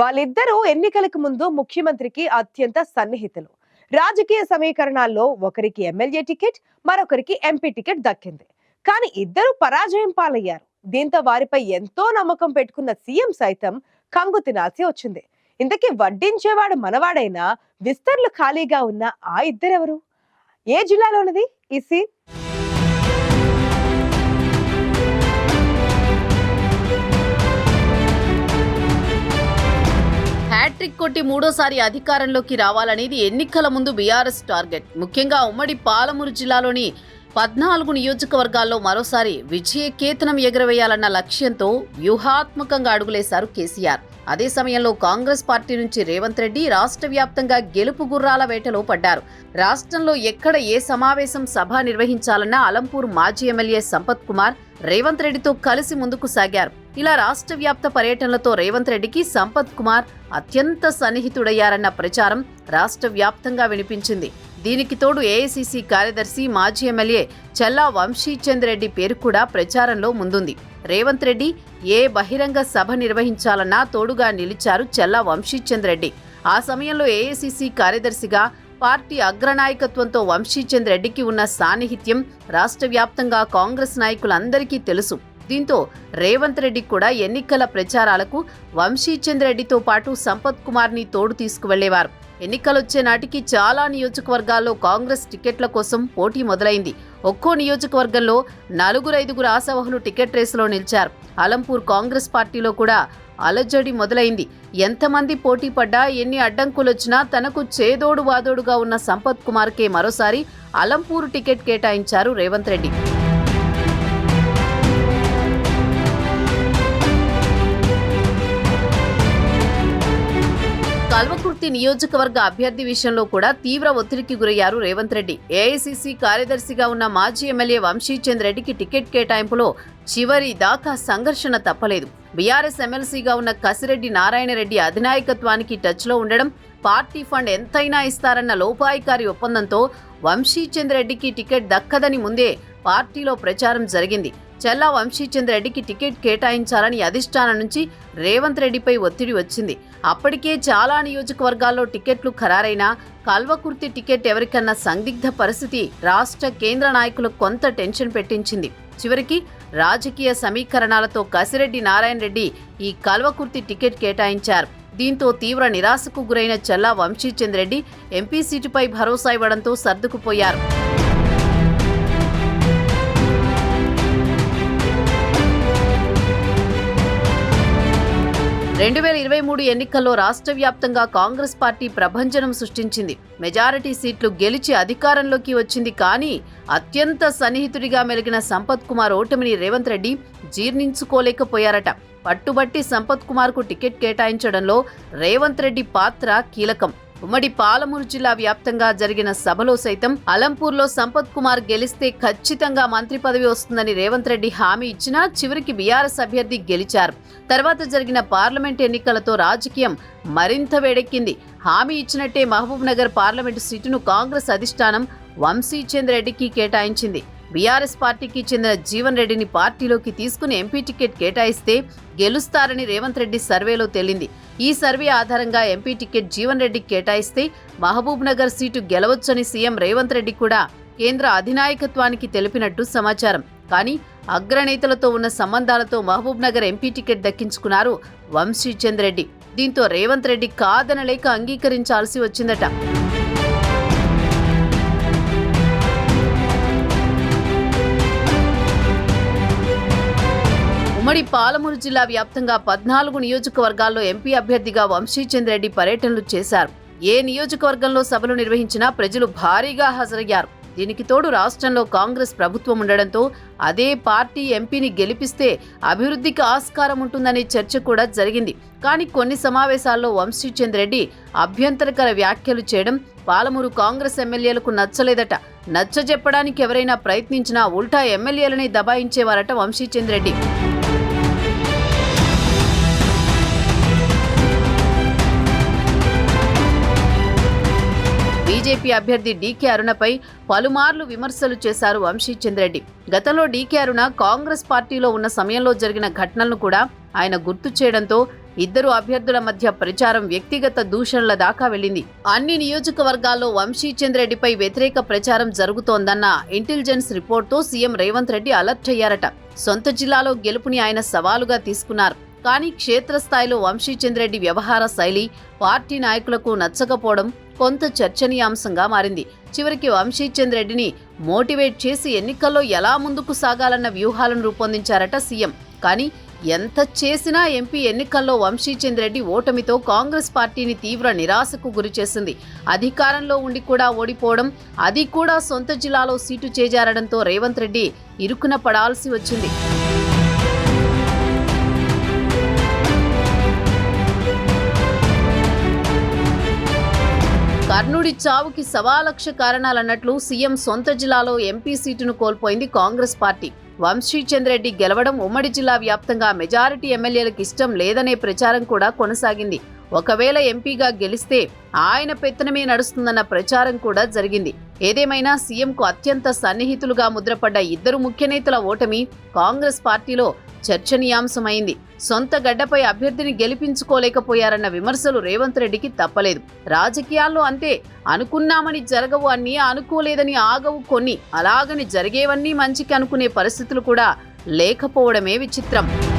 వాళ్ళిద్దరూ ఎన్నికలకు ముందు ముఖ్యమంత్రికి అత్యంత సన్నిహితులు. రాజకీయ సమీకరణాల్లో ఒకరికి ఎమ్మెల్యే టికెట్ మరొకరికి ఎంపీ టికెట్ దక్కింది. కానీ ఇద్దరు పరాజయం పాలయ్యారు. దీంతో వారిపై ఎంతో నమ్మకం పెట్టుకున్న సీఎం సైతం కంగు తినాల్సి వచ్చింది. ఇంతకీ వడ్డించేవాడు మనవాడైనా విస్తర్లు ఖాళీగా ఉన్న ఆ ఇద్దరెవరు? ఏ జిల్లాలోనిది? ఈ సీన్ పార్టీ మూడోసారి అధికారంలోకి రావాలనేది ఎన్నికల ముందు బీఆర్ఎస్ టార్గెట్. ముఖ్యంగా ఉమ్మడి పాలమూరు జిల్లాలోని పద్నాలుగు నియోజకవర్గాల్లో మరోసారి విజయ కేతనం ఎగురవేయాలన్న లక్ష్యంతో వ్యూహాత్మకంగా అడుగులేశారు కేసీఆర్. అదే సమయంలో కాంగ్రెస్ పార్టీ నుంచి రేవంత్ రెడ్డి రాష్ట్ర వ్యాప్తంగా గెలుపు గుర్రాల వేటలో పడ్డారు. రాష్ట్రంలో ఎక్కడ ఏ సమావేశం సభ నిర్వహించాలన్న అలంపూర్ మాజీ ఎమ్మెల్యే సంపత్ కుమార్ రేవంత్ రెడ్డితో కలిసి ముందుకు సాగారు. ఇలా రాష్ట్ర వ్యాప్త పర్యటనలతో రేవంత్ రెడ్డికి సంపత్ కుమార్ అత్యంత సన్నిహితుడయ్యారన్న ప్రచారం రాష్ట్ర వ్యాప్తంగా వినిపించింది. దీనికి తోడు ఏఐసిసి కార్యదర్శి మాజీ ఎమ్మెల్యే చల్లా వంశీచంద్ రెడ్డి పేరు కూడా ప్రచారంలో ముందుంది. రేవంత్ రెడ్డి ఏ బహిరంగ సభ నిర్వహించాలన్నా తోడుగా నిలిచారు చల్లా వంశీచంద్ రెడ్డి. ఆ సమయంలో ఏఐసిసి కార్యదర్శిగా పార్టీ అగ్రనాయకత్వంతో వంశీచంద్ రెడ్డికి ఉన్న సాన్నిహిత్యం రాష్ట్ర వ్యాప్తంగా కాంగ్రెస్ నాయకులందరికీ తెలుసు. దీంతో రేవంత్ రెడ్డి కూడా ఎన్నికల ప్రచారాలకు వంశీచంద్ రెడ్డితో పాటు సంపత్ కుమార్ని తోడు తీసుకువెళ్ళేవారు. ఎన్నికలొచ్చే నాటికి చాలా నియోజకవర్గాల్లో కాంగ్రెస్ టికెట్ల కోసం పోటీ మొదలైంది. ఒక్కో నియోజకవర్గంలో నలుగురు ఐదుగురు ఆశావహులు టికెట్ రేసులో నిలిచారు. అలంపూర్ కాంగ్రెస్ పార్టీలో కూడా అలజడి మొదలైంది. ఎంతమంది పోటీ పడ్డా ఎన్ని అడ్డంకులొచ్చినా తనకు చేదోడు వాదోడుగా ఉన్న సంపత్ కుమార్కే మరోసారి అలంపూర్ టికెట్ కేటాయించారు రేవంత్ రెడ్డి. కల్వకుర్తి నియోజకవర్గ అభ్యర్థి విషయంలో కూడా తీవ్ర ఒత్తిడికి గురయ్యారు రేవంత్ రెడ్డి. ఏఐసిసి కార్యదర్శిగా ఉన్న మాజీ ఎమ్మెల్యే వంశీచంద్ రెడ్డికి టికెట్ కేటాయింపులో చివరి దాకా సంఘర్షణ తప్పలేదు. బీఆర్ఎస్ ఎమ్మెల్సీగా ఉన్న కసిరెడ్డి నారాయణరెడ్డి అధినాయకత్వానికి టచ్లో ఉండడం పార్టీ ఫండ్ ఎంతైనా ఇస్తారన్న లోపాయికారి ఒప్పందంతో వంశీచంద్ రెడ్డికి టికెట్ దక్కదని ముందే పార్టీలో ప్రచారం జరిగింది. చెల్లా వంశీచంద్ర రెడ్డికి టికెట్ కేటాయించాలని అధిష్టానం నుంచి రేవంత్ రెడ్డిపై ఒత్తిడి వచ్చింది. అప్పటికే చాలా నియోజకవర్గాల్లో టికెట్లు ఖరారైనా కల్వకుర్తి టికెట్ ఎవరికన్నా సందిగ్ధ పరిస్థితి రాష్ట్ర కేంద్ర నాయకులకు కొంత టెన్షన్ పెట్టించింది. చివరికి రాజకీయ సమీకరణాలతో కసిరెడ్డి నారాయణ రెడ్డి ఈ కల్వకుర్తి టికెట్ కేటాయించారు. దీంతో తీవ్ర నిరాశకు గురైన చల్లా వంశీచంద్రెడ్డి ఎంపీ సీటుపై భరోసా ఇవ్వడంతో సర్దుకుపోయారు. రెండు వేల ఇరవై మూడు ఎన్నికల్లో రాష్ట్ర వ్యాప్తంగా కాంగ్రెస్ పార్టీ ప్రభంజనం సృష్టించింది. మెజారిటీ సీట్లు గెలిచి అధికారంలోకి వచ్చింది కానీ అత్యంత సన్నిహితుడిగా మెలిగిన సంపత్ కుమార్ ఓటమిని రేవంత్ రెడ్డి జీర్ణించుకోలేకపోయారట. పట్టుబట్టి సంపత్ కుమార్కు టికెట్ కేటాయించడంలో రేవంత్ రెడ్డి పాత్ర కీలకం. ఉమ్మడి పాలమూరు జిల్లా వ్యాప్తంగా జరిగిన సభలో సైతం అలంపూర్లో సంపత్ కుమార్ గెలిస్తే ఖచ్చితంగా మంత్రి పదవి వస్తుందని రేవంత్ రెడ్డి హామీ ఇచ్చినా చివరికి బీఆర్ఎస్ అభ్యర్థి గెలిచారు. తర్వాత జరిగిన పార్లమెంట్ ఎన్నికలతో రాజకీయం మరింత వేడెక్కింది. హామీ ఇచ్చినట్టే మహబూబ్ నగర్ పార్లమెంటు సీటును కాంగ్రెస్ అధిష్టానం వంశీచంద్ రెడ్డికి కేటాయించింది. బీఆర్ఎస్ పార్టీకి చెందిన జీవన్ రెడ్డిని పార్టీలోకి తీసుకుని ఎంపీ టికెట్ కేటాయిస్తే గెలుస్తారని రేవంత్ రెడ్డి సర్వేలో తేలింది. ఈ సర్వే ఆధారంగా ఎంపీ టికెట్ జీవన్ రెడ్డికి కేటాయిస్తే మహబూబ్ నగర్ సీటు గెలవచ్చని సీఎం రేవంత్ రెడ్డి కూడా కేంద్ర అధినాయకత్వానికి తెలిపినట్టు సమాచారం. కానీ అగ్రనేతలతో ఉన్న సంబంధాలతో మహబూబ్ నగర్ ఎంపీ టికెట్ దక్కించుకున్నారు వంశీచంద్ రెడ్డి. దీంతో రేవంత్ రెడ్డి కాదనలేక అంగీకరించాల్సి వచ్చిందట. ఉమ్మడి పాలమూరు జిల్లా వ్యాప్తంగా పద్నాలుగు నియోజకవర్గాల్లో ఎంపీ అభ్యర్థిగా వంశీచంద్ రెడ్డి పర్యటనలు చేశారు. ఏ నియోజకవర్గంలో సభలు నిర్వహించినా ప్రజలు భారీగా హాజరయ్యారు. దీనికి తోడు రాష్ట్రంలో కాంగ్రెస్ ప్రభుత్వం ఉండడంతో అదే పార్టీ ఎంపీని గెలిపిస్తే అభివృద్ధికి ఆస్కారం ఉంటుందనే చర్చ కూడా జరిగింది. కానీ కొన్ని సమావేశాల్లో వంశీచంద్ రెడ్డి అభ్యంతరకర వ్యాఖ్యలు చేయడం పాలమూరు కాంగ్రెస్ ఎమ్మెల్యేలకు నచ్చలేదట. నచ్చజెప్పడానికి ఎవరైనా ప్రయత్నించినా ఉల్టా ఎమ్మెల్యేలని దబాయించేవారట వంశీచంద్ రెడ్డి బీజేపీ అభ్యర్థి డీకే అరుణపై పలుమార్లు విమర్శలు చేశారు వంశీ రెడ్డి గతంలో డీకే అరుణ కాంగ్రెస్ పార్టీలో ఉన్న సమయంలో జరిగిన ఘటనలను కూడా ఆయన గుర్తు చేయడంతో ఇద్దరు అభ్యర్థుల మధ్య ప్రచారం వ్యక్తిగత దూషణల దాకా వెళ్ళింది. అన్ని నియోజకవర్గాల్లో వంశీచంద్రెడ్డిపై వ్యతిరేక ప్రచారం జరుగుతోందన్న ఇంటెలిజెన్స్ రిపోర్ట్తో సీఎం రేవంత్ రెడ్డి అలర్ట్ అయ్యారట. సొంత జిల్లాలో గెలుపుని ఆయన సవాలుగా తీసుకున్నారు. కానీ క్షేత్రస్థాయిలో వంశీచంద్రెడ్డి వ్యవహార శైలి పార్టీ నాయకులకు నచ్చకపోవడం కొంత చర్చనీయాంశంగా మారింది. చివరికి వంశీచంద్రెడ్డిని మోటివేట్ చేసి ఎన్నికల్లో ఎలా ముందుకు సాగాలన్న వ్యూహాలను రూపొందించారట సీఎం. కానీ ఎంత చేసినా ఎంపీ ఎన్నికల్లో వంశీచంద్రెడ్డి ఓటమితో కాంగ్రెస్ పార్టీని తీవ్ర నిరాశకు గురిచేసింది అధికారంలో ఉండి కూడా ఓడిపోవడం అది కూడా సొంత జిల్లాలో సీటు చేజారడంతో రేవంత్ రెడ్డి ఇరుకున పడాల్సి వచ్చింది. కర్ణుడి చావుకి సవాలక్ష కారణాలన్నట్లు సీఎం సొంత జిల్లాలో ఎంపీ సీటును కోల్పోయింది కాంగ్రెస్ పార్టీ. వంశీచంద్రెడ్డి గెలవడం ఉమ్మడి జిల్లా వ్యాప్తంగా మెజారిటీ ఎమ్మెల్యేలకు ఇష్టం లేదనే ప్రచారం కూడా కొనసాగింది. ఒకవేళ ఎంపీగా గెలిస్తే ఆయన పెత్తనమే నడుస్తుందన్న ప్రచారం కూడా జరిగింది. ఏదేమైనా సీఎంకు అత్యంత సన్నిహితులుగా ముద్రపడ్డ ఇద్దరు ముఖ్యనేతల ఓటమి కాంగ్రెస్ పార్టీలో చర్చనీయాంశమైంది. సొంత గడ్డపై అభ్యర్థిని గెలిపించుకోలేకపోయారన్న విమర్శలు రేవంత్ రెడ్డికి తప్పలేదు. రాజకీయాల్లో అంతే. అనుకున్నామని జరగవు అన్నీ అనుకోలేదని ఆగవు కొన్ని. అలాగని జరిగేవన్నీ మంచికి అనుకునే పరిస్థితులు కూడా లేకపోవడమే విచిత్రం.